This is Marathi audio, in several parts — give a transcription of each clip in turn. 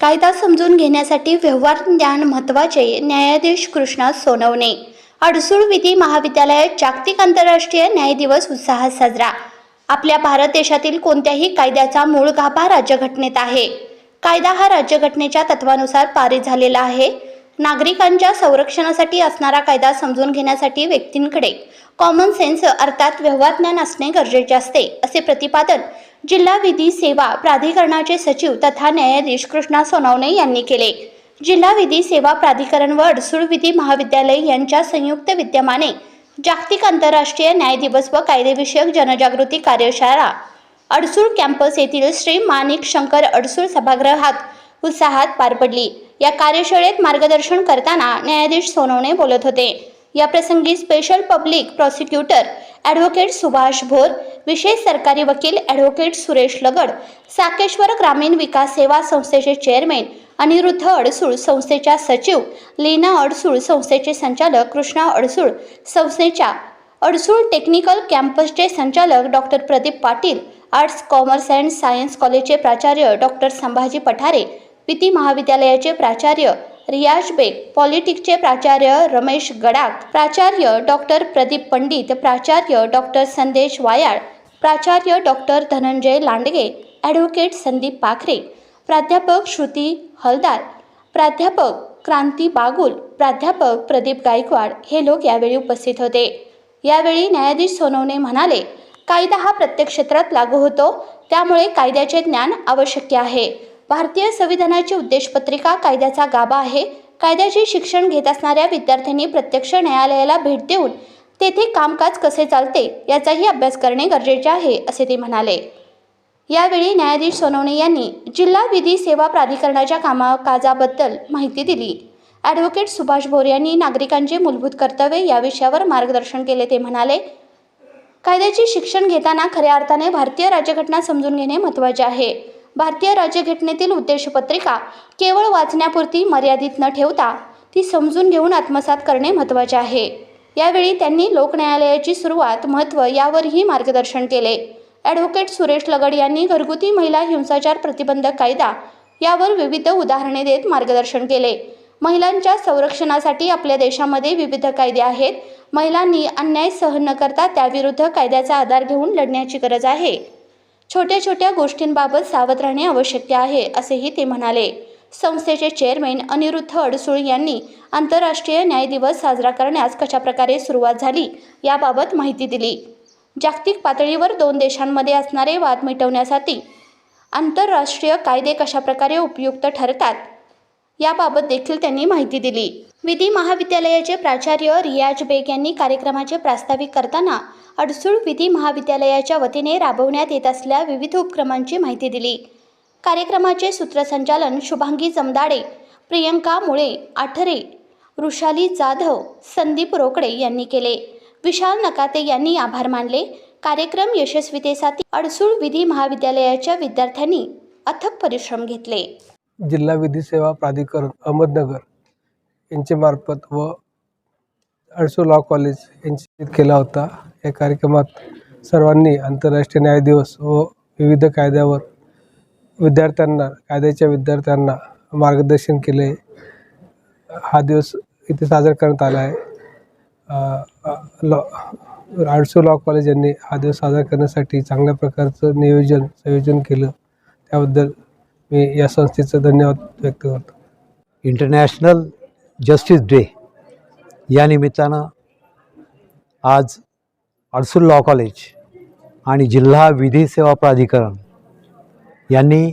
कायदा समजून घेण्यासाठी व्यवहार ज्ञान महत्त्वाचे न्यायाधीश कृष्णा सोनवणे. अडसूळ विधी महाविद्यालयात जागतिक आंतरराष्ट्रीय न्याय दिवस उत्साहात साजरा. आपल्या भारत देशातील कोणत्याही कायद्याचा मूळ गाभा राज्यघटनेत आहे. कायदा हा राज्यघटनेच्या तत्वानुसार पारित झालेला आहे. नागरिकांच्या संरक्षणासाठी असणारा कायदा समजून घेण्यासाठी व्यक्तींकडे कॉमन सेन्स अर्थात व्यवहार ज्ञान असणे गरजेचे असते असे प्रतिपादन जिल्हा विधी सेवा प्राधिकरणाचे सचिव तथा न्यायाधीश कृष्णा सोनवणे यांनी केले. जिल्हा विधी सेवा प्राधिकरण व अडसूळ विधी महाविद्यालय यांच्या संयुक्त विद्यमाने जागतिक आंतरराष्ट्रीय न्याय दिवस व कायदेविषयक जनजागृती कार्यशाळा अडसूळ कॅम्पस येथील श्री माणिक शंकर अडसूळ सभागृहात उत्साहात पार पडली. या कार्यशाळेत मार्गदर्शन करताना न्यायाधीश सोनवणे बोलत होते. या प्रसंगी special public prosecutor advocate Subhash Bhor विशेष सरकारी वकील ॲडव्होकेट सुरेश लगड साकेश्वर ग्रामीण विकास सेवा संस्थेचे चेअरमॅन अनिरुद्ध अडसूळ संस्थेच्या सचिव लीना अडसूळ संस्थेचे संचालक कृष्णा अडसूळ संस्थेच्या अडसूळ टेक्निकल कॅम्पसचे संचालक doctor Pradeep Patil arts commerce and science कॉलेजचे प्राचार्य डॉक्टर संभाजी पठारे विती महाविद्यालयाचे प्राचार्य रियाज बेग पॉलिटिक्सचे प्राचार्य रमेश गडाख प्राचार्य डॉक्टर प्रदीप पंडित प्राचार्य डॉक्टर संदेश वायाळ प्राचार्य डॉक्टर धनंजय लांडगे ॲडव्होकेट संदीप पाखरे प्राध्यापक श्रुती हलदार प्राध्यापक क्रांती बागुल प्राध्यापक प्रदीप गायकवाड हे लोक यावेळी उपस्थित होते. यावेळी न्यायाधीश सोनवणे म्हणाले कायदा हा प्रत्येक क्षेत्रात लागू होतो त्यामुळे कायद्याचे ज्ञान आवश्यक आहे. भारतीय संविधानाची उद्देशपत्रिका कायद्याचा गाभा आहे. कायद्याचे शिक्षण घेत असणाऱ्या विद्यार्थ्यांनी प्रत्यक्ष न्यायालयाला भेट देऊन तेथे कामकाज कसे चालते याचाही अभ्यास करणे गरजेचे आहे असे ते म्हणाले. यावेळी न्यायाधीश सोनवणे यांनी जिल्हा विधी सेवा प्राधिकरणाच्या कामकाजाबद्दल माहिती दिली. ॲडव्होकेट सुभाष भोर यांनी नागरिकांचे मूलभूत कर्तव्य या विषयावर मार्गदर्शन केले ते म्हणाले. कायद्याचे शिक्षण घेताना खऱ्या अर्थाने भारतीय राज्यघटना समजून घेणे महत्त्वाचे आहे. भारतीय राज्यघटनेतील उद्देशपत्रिका केवळ वाचण्यापुरती मर्यादित न ठेवता ती समजून घेऊन आत्मसात करणे महत्त्वाचे आहे. यावेळी त्यांनी लोकन्यायालयाची सुरुवात महत्त्व यावरही मार्गदर्शन केले. ॲडव्होकेट सुरेश लगड यांनी घरगुती महिला हिंसाचार प्रतिबंधक कायदा यावर विविध उदाहरणे देत मार्गदर्शन केले. महिलांच्या संरक्षणासाठी आपल्या देशामध्ये विविध कायदे आहेत. महिलांनी अन्याय सहन न करता त्याविरुद्ध कायद्याचा आधार घेऊन लढण्याची गरज आहे. छोट्या छोट्या गोष्टींबाबत सावध राहणे आवश्यक आहे असेही ते म्हणाले. संस्थेचे चेअरमॅन अनिरुद्ध अडसूळ यांनी आंतरराष्ट्रीय न्याय दिवस साजरा करण्यास कशाप्रकारे सुरुवात झाली याबाबत माहिती दिली. जागतिक पातळीवर दोन देशांमध्ये असणारे वाद मिटवण्यासाठी आंतरराष्ट्रीय कायदे कशाप्रकारे उपयुक्त ठरतात याबाबत देखील त्यांनी माहिती दिली. विधी महाविद्यालयाचे प्राचार्य रियाज बेग यांनी कार्यक्रमाचे प्रास्ताविक करताना अडसूळ विधी महाविद्यालयाच्या वतीने राबवण्यात येत असलेल्या विविध उपक्रमांची माहिती दिली. कार्यक्रमाचे सूत्रसंचालन शुभांगी जमदाडे प्रियंका मुळे आठरे वृषाली जाधव संदीप रोकडे यांनी केले. विशाल नकाते यांनी आभार मानले. कार्यक्रम यशस्वीतेसाठी अडसूळ विधी महाविद्यालयाच्या विद्यार्थ्यांनी अथक परिश्रम घेतले. जिल्हा विधी सेवा प्राधिकरण अहमदनगर यांच्यामार्फत व अडसू लॉ कॉलेज यांची केला होता. या कार्यक्रमात सर्वांनी आंतरराष्ट्रीय न्याय दिवस व विविध कायद्यावर विद्यार्थ्यांना कायद्याच्या विद्यार्थ्यांना मार्गदर्शन केले. हा दिवस इथे साजरा करण्यात आला आहे. लॉ आडसू लॉ कॉलेज यांनी हा दिवस साजरा करण्यासाठी चांगल्या प्रकारचं नियोजन संयोजन केलं. त्याबद्दल मी या संस्थेचं धन्यवाद व्यक्त करतो. इंटरनॅशनल जस्टिस डे या निमित्तानं आज अडसूल लॉ कॉलेज आणि जिल्हा विधी सेवा प्राधिकरण यांनी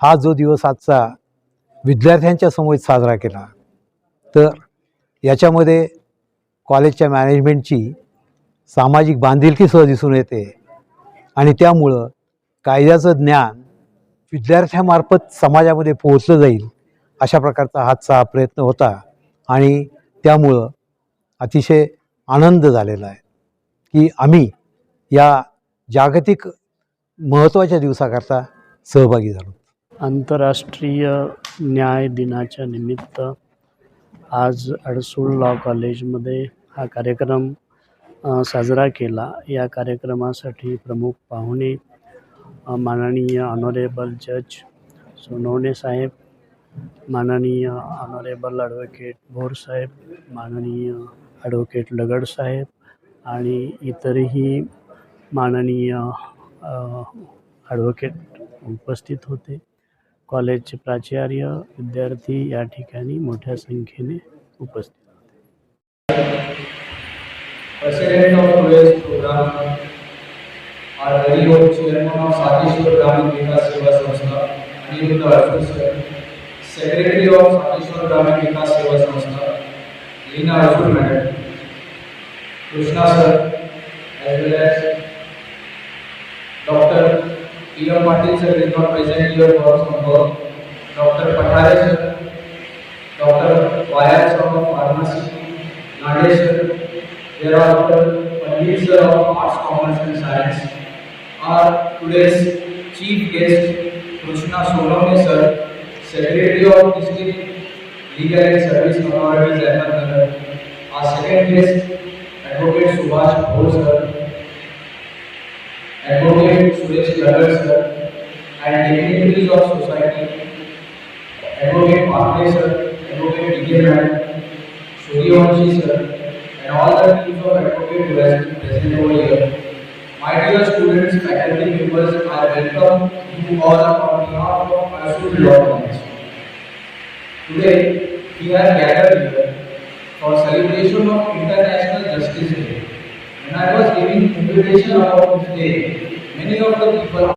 हा जो दिवस आजचा विद्यार्थ्यांच्या समोर साजरा केला तर याच्यामध्ये कॉलेजच्या मॅनेजमेंटची सामाजिक बांधिलकीसुद्धा दिसून येते आणि त्यामुळं कायद्याचं ज्ञान विद्यार्थ्यामार्फत समाजामध्ये पोहोचलं जाईल अशा प्रकारचा आजचा प्रयत्न होता आणि त्यामुळं अतिशय आनंद झालेला आहे की आम्ही या जागतिक महत्त्वाच्या दिवसाकरता सहभागी झालो. आंतरराष्ट्रीय न्याय दिनाच्या निमित्त आज अडसूळ लॉ कॉलेजमध्ये हा कार्यक्रम साजरा केला. या कार्यक्रमासाठी प्रमुख पाहुणे माननीय ऑनरेबल जज सोनवणे साहेब माननीय ऑनरेबल ॲडव्होकेट भोर साहेब माननीय ॲडव्होकेट लगड साहेब आणि इतरही माननीय ॲडव्होकेट उपस्थित होते. कॉलेजचे प्राचार्य विद्यार्थी या ठिकाणी मोठ्या संख्येने उपस्थित होते. Of सेक्रेटरी ऑफ़ सालेश्वर ग्रामीण विकास सेवा संस्था Leena Rajput madam Krishna sir as well as doctor P M Patil sir is not present your boss some work doctor Pathare sir doctor Wayar sir of pharmacy Nagesh sir there are doctor Pandit sir of arts commerce and science are today's chief guest Krishna Solomi sir celebrity of district legal service honorary Zainab Nagar, our second guest, Advocate Subhash Bhol sir, Advocate Suresh Nagar sir, and dignitaries of society, Advocate Parthe sir, Advocate Digi Man, Suryavanshi sir, and all the teams of Advocate who present over here. My dear students, faculty members, I welcome you all upon behalf of our student law. Today, we are gathered here for celebration of International Justice Day. When I was giving invitation about this day, many of the people